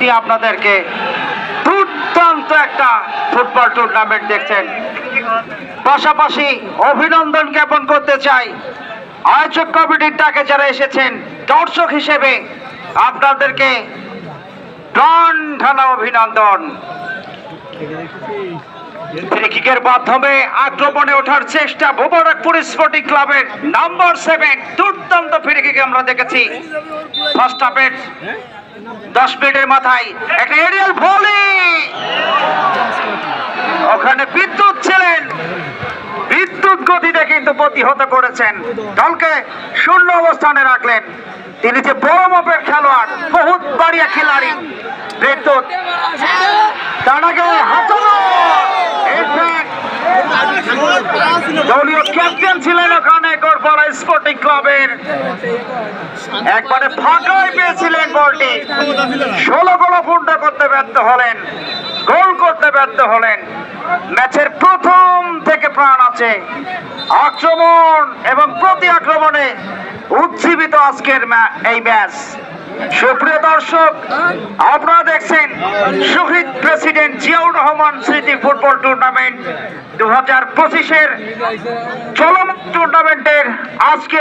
নিয়ে আপনাদেরকে দুর্দান্ত একটা ফুটবল টুর্নামেন্ট দেখছেন। পাশাপাশি অভিনন্দন জ্ঞাপন করতে চাই। আয়োজক কমিটির ডাকে যারা এসেছেন, দর্শক হিসেবে আপনাদেরকে প্রাণ অভিনন্দন। ফ্রিকিকের মাধ্যমে আক্রমণে ওঠার চেষ্টা মোবারকপুর স্পোর্টিং ক্লাবের নাম্বার সেভেন দুর্দান্ত ফ্রিকিক আমরা দেখেছি। ফার্স্ট হাফের দশ মিনিটের মাথায় একটা এরিয়াল ভলি ওখানে বিদ্যুৎ ছিলেন। বিদ্যুৎ গতিতে কিন্তু প্রতিহত করেছেন। দলকে শূন্য অবস্থানে রাখলেন। তিনি যে বড় মাপের খেলোয়াড়, বহুত বাড়িয়া খেলাড়ি। বিদ্যুৎ। তার আগে দলীয় ক্যাপ্টেন ছিলেন ওখানে গোরপাড়া স্পোর্টিং ক্লাবের। একবারে ফাঁকায় পেয়েছিলেন বলটি। ষোলো গোলা পূর্ণ করতে ব্যর্থ হলেন, গোল করতে ব্যর্থ হলেন। ম্যাচের প্রথম থেকে প্রাণ আছে। আক্রমণ এবং প্রতি আক্রমণে উজ্জীবিত আজকের এই ম্যাচ। সুপ্রিয় দর্শক, আপনারা দেখছেন শহীদ প্রেসিডেন্ট জিয়াউর রহমান স্মৃতি ফুটবল টুর্নামেন্ট দু হাজার পঁচিশের চলমান টুর্নামেন্টের আজকে